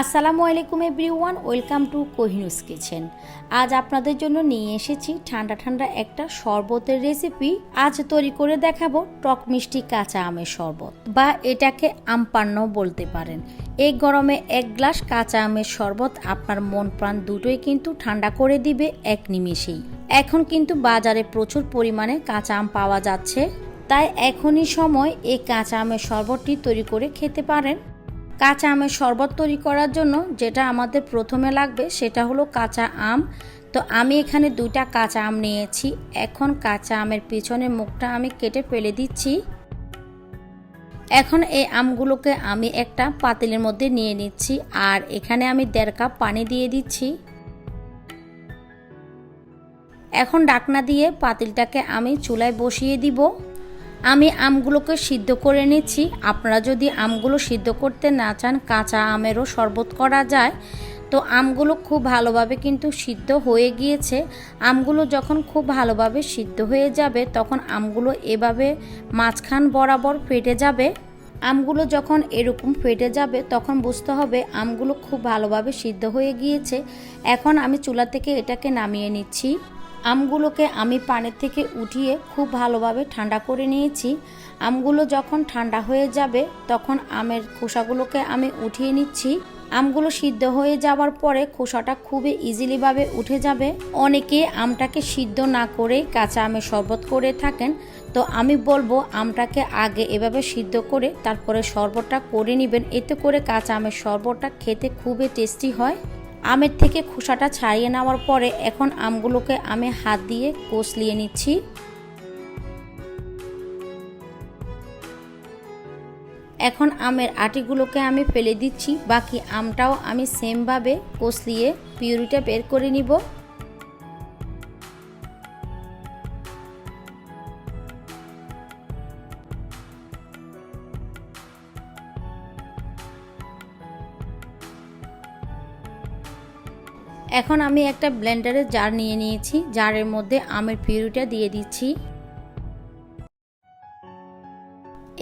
আসসালামু আলাইকুম everyone, welcome to কোহিনুস কিচেন। আজ আপনাদের জন্য নিয়ে এসেছি ঠান্ডা ঠান্ডা একটা শরবতের রেসিপি। আজ তৈরি করে দেখাবো টক মিষ্টি কাঁচা আমের শরবত, বা এটাকে আমপান্নও বলতে পারেন। এই গরমে এক গ্লাস কাঁচা আমের শরবত আপনার মন প্রাণ দুটোই কিন্তু ঠান্ডা করে দিবে এক নিমেষেই। এখন কিন্তু বাজারে প্রচুর পরিমাণে কাঁচা আম পাওয়া যাচ্ছে, তাই এখনই সময় এই কাঁচা আমের শরবতটি তৈরি করে খেতে পারেন। কাঁচা আমের শরবত তৈরি করার জন্য যেটা আমাদের প্রথমে লাগবে সেটা হলো কাঁচা আম। তো আমি এখানে দুইটা কাঁচা আম নিয়েছি। এখন কাঁচা আমের পিছনের মুখটা আমি কেটে ফেলে দিচ্ছি। এখন এই আমগুলোকে আমি একটা পাতিলের মধ্যে নিয়ে নিচ্ছি আর এখানে আমি দেড় কাপ পানি দিয়ে দিচ্ছি। এখন ডাকনা দিয়ে পাতিলটাকে আমি চুলায় বসিয়ে দিব। আমি আমগুলোকে সিদ্ধ করে নিচ্ছি। আপনারা যদি আমগুলো সিদ্ধ করতে না চান, কাঁচা আমেরও শরবত করা যায়। তো আমগুলো খুব ভালোভাবে কিন্তু সিদ্ধ হয়ে গিয়েছে। আমগুলো যখন খুব ভালোভাবে সিদ্ধ হয়ে যাবে, তখন আমগুলো এভাবে মাঝখান বরাবর ফেটে যাবে। আমগুলো যখন এরকম ফেটে যাবে, তখন বুঝতে হবে আমগুলো খুব ভালোভাবে সিদ্ধ হয়ে গিয়েছে। এখন আমি চুলা থেকে এটাকে নামিয়ে নিচ্ছি। আমগুলোকে আমি পানির থেকে উঠিয়ে খুব ভালোভাবে ঠান্ডা করে নিয়েছি। আমগুলো যখন ঠান্ডা হয়ে যাবে, তখন আমের খোসাগুলোকে আমি উঠিয়ে নিচ্ছি। আমগুলো সিদ্ধ হয়ে যাওয়ার পরে খোসাটা খুবই ইজিলিভাবে উঠে যাবে। অনেকে আমটাকে সিদ্ধ না করেই কাঁচা আমের শরবত করে থাকেন। তো আমি বলব, আমটাকে আগে এভাবে সিদ্ধ করে তারপরে শরবতটা করে নেবেন। এতে করে কাঁচা আমের শরবতটা খেতে খুবই টেস্টি হয়। আমের থেকে খোসাটা ছাড়িয়ে নেওয়ার পরে এখন আমগুলোকে আমি হাত দিয়ে কষলিয়ে নিচ্ছি। এখন আমের আটিগুলোকে আমি ফেলে দিচ্ছি, বাকি আমটাও আমি সেমভাবে কষলিয়ে পিউরিটা বের করে নিব। এখন আমি একটা ব্লেন্ডারের জার নিয়ে নিয়েছি। জারের মধ্যে আমের পিউরিটা দিয়ে দিচ্ছি।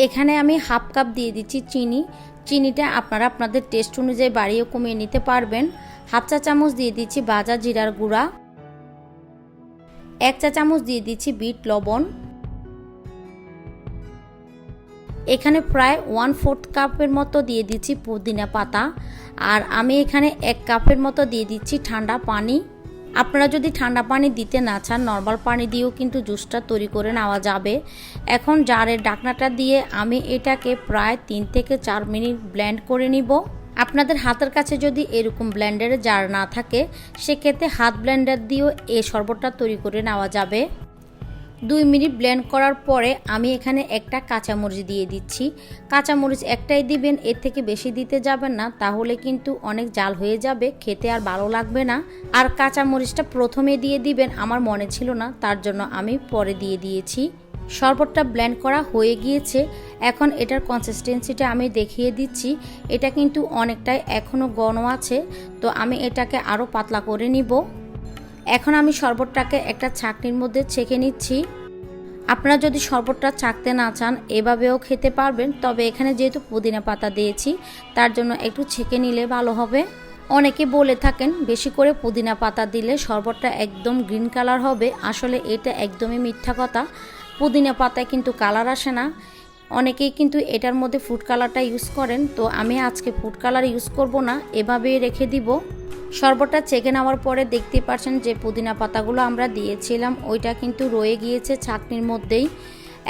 এখানে আমি হাফ কাপ দিয়ে দিচ্ছি চিনি। চিনিটা আপনারা আপনাদের টেস্ট অনুযায়ী বাড়িয়ে কমিয়ে নিতে পারবেন। হাফ চা চামচ দিয়ে দিচ্ছি বাজা জিরার গুঁড়া। এক চা চামচ দিয়ে দিচ্ছি বিট লবণ। এখানে প্রায় ওয়ান ফোর্থ কাপের মতো দিয়ে দিচ্ছি পুদিনা পাতা। আর আমি এখানে এক কাপের মতো দিয়ে দিচ্ছি ঠান্ডা পানি। আপনারা যদি ঠান্ডা পানি দিতে না চান নর্মাল পানি দিয়েও কিন্তু জুসটা তৈরি করে নেওয়া যাবে। এখন জারের ডাকনাটা দিয়ে আমি এটাকে প্রায় তিন থেকে চার মিনিট ব্লেন্ড করে নিব। আপনাদের হাতের কাছে যদি এরকম ব্লেন্ডারের জার না থাকে, সেক্ষেত্রে হাত ব্লেন্ডার দিয়েও এই শরবতটা তৈরি করে নেওয়া যাবে। দুই মিনিট ব্লেন্ড করার পরে আমি এখানে একটা কাঁচামরিচ দিয়ে দিচ্ছি। কাঁচামরিচ একটাই দিবেন, এর থেকে বেশি দিতে যাবেন না, তাহলে কিন্তু অনেক জাল হয়ে যাবে, খেতে আর ভালো লাগবে না। আর কাঁচামরিচটা প্রথমে দিয়ে দিবেন, আমার মনে ছিল না, তার জন্য আমি পরে দিয়ে দিয়েছি। শরবতটা ব্লেন্ড করা হয়ে গিয়েছে, এখন এটার কনসিস্টেন্সিটা আমি দেখিয়ে দিচ্ছি। এটা কিন্তু অনেকটাই এখনও গণ আছে, তো আমি এটাকে আরও পাতলা করে নিব। এখন আমি শরবতটাকে একটা ছাকনির মধ্যে ছেঁকে নিচ্ছি। আপনারা যদি শরবতটা চাকতে না চান, এভাবেও খেতে পারবেন, তবে এখানে যেহেতু পুদিনা পাতা দিয়েছি, তার জন্য একটু ছেঁকে নিলে ভালো হবে। অনেকে বলে থাকেন, বেশি করে পুদিনা পাতা দিলে শরবতটা একদম গ্রিন কালার হবে। আসলে এটা একদমই মিথ্যা কথা। পুদিনা পাতায় কিন্তু কালার আসে না। অনেকেই কিন্তু এটার মধ্যে ফুড কালারটা ইউজ করেন, তো আমি আজকে ফুড কালার ইউজ করব না, এভাবে রেখে দিব। শরবতটা চেকে নেওয়ার পরে দেখতে পাচ্ছেন যে পুদিনা পাতাগুলো আমরা দিয়েছিলাম, ওইটা কিন্তু রয়ে গিয়েছে ছাকনির মধ্যেই।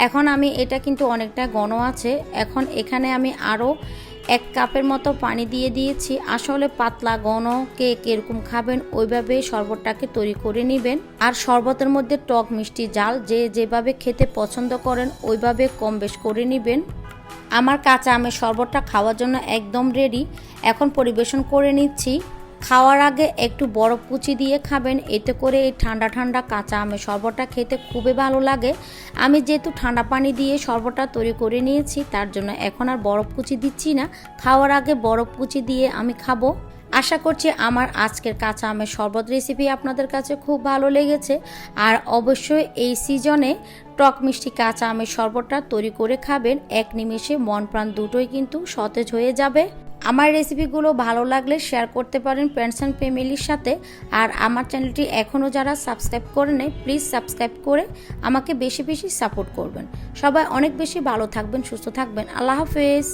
এখন আমি, এটা কিন্তু অনেকটা গণ আছে, এখন এখানে আমি আরও এক কাপের মতো পানি দিয়ে দিয়েছি। আসলে পাতলা ঘন কে কীরকম খাবেন ওইভাবে শরবতটাকে তৈরি করে নেবেন। আর শরবতের মধ্যে টক মিষ্টি জাল যে যেভাবে খেতে পছন্দ করেন, ওইভাবে কম বেশ করে নেবেন। আমার কাঁচা আমের শরবতটা খাওয়ার জন্য একদম রেডি এখন পরিবেশন করে নিচ্ছি। খাওয়ার আগে একটু বরফ কুচি দিয়ে খাবেন। এতে করে এই ঠান্ডা ঠান্ডা কাঁচা আমের শরবতটা খেতে খুবই ভালো লাগে। আমি যেহেতু ঠান্ডা পানি দিয়ে শরবতটা তৈরি করে নিয়েছি, তার জন্য এখন আর বরফ কুচি দিচ্ছি না। খাওয়ার আগে বরফ কুচি দিয়ে আমি খাব। আশা করছি আমার আজকের কাঁচা আমের শরবত রেসিপি আপনাদের কাছে খুব ভালো লেগেছে। আর অবশ্যই এই সিজনে টক মিষ্টি কাঁচা আমের শরবতটা তৈরি করে খাবেন। এক নিমেষে মন প্রাণ দুটোই কিন্তু সতেজ হয়ে যাবে। আমার রেসিপিগুলো ভালো লাগলে শেয়ার করতে পারেন ফ্রেন্ডস অ্যান্ড ফ্যামিলির সাথে। আর আমার চ্যানেলটি এখনও যারা সাবস্ক্রাইব করে নেয় প্লিজ সাবস্ক্রাইব করে আমাকে বেশি বেশি সাপোর্ট করবেন। সবাই অনেক বেশি ভালো থাকবেন, সুস্থ থাকবেন। আল্লাহ হাফেজ।